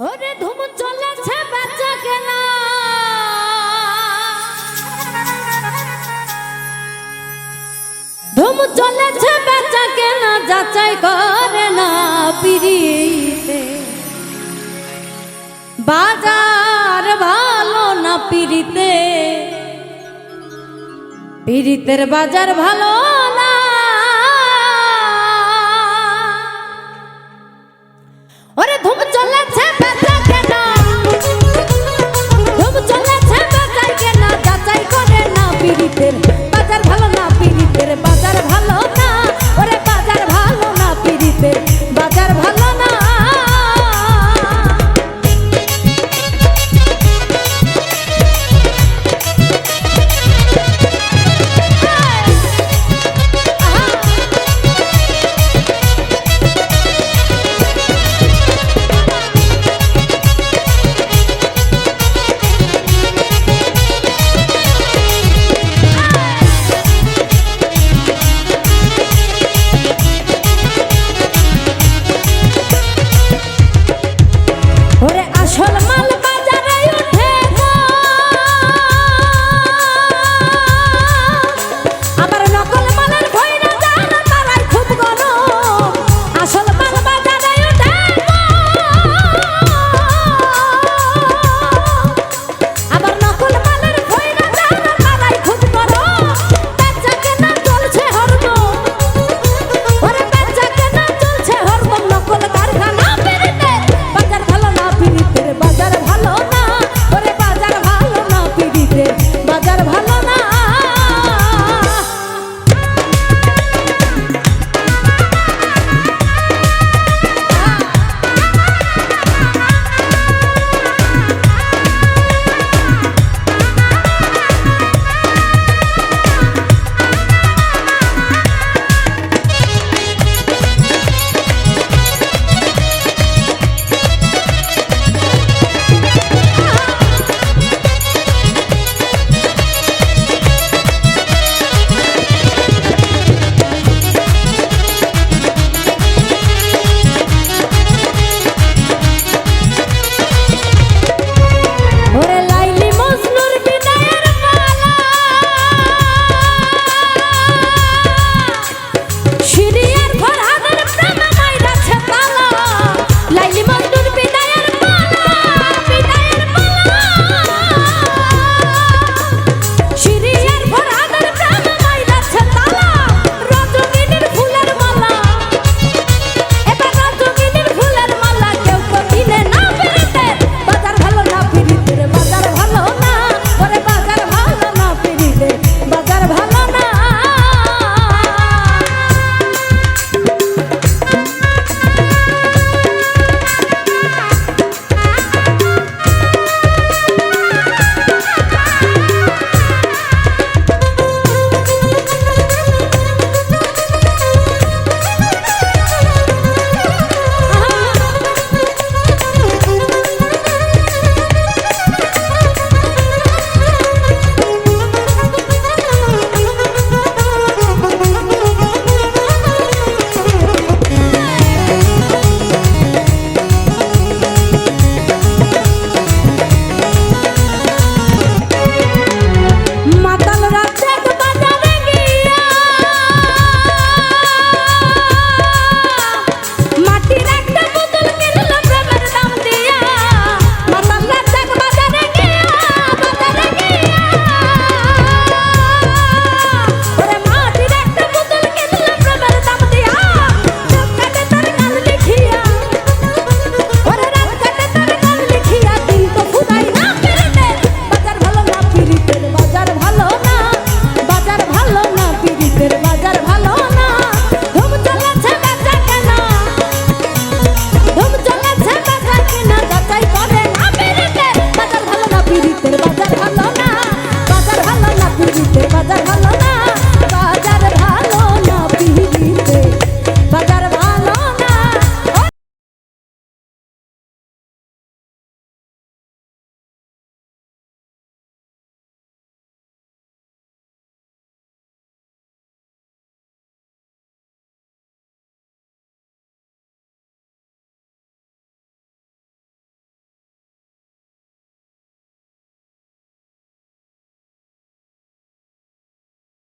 ওরে ধুম চলেছে বেচা কেনা ধুম চলেছে বেচা কেনা যাচাই করে না পিড়িতে। বাজার ভালো না পিড়িতে। পিড়িতের বাজার ভালো ঝলমল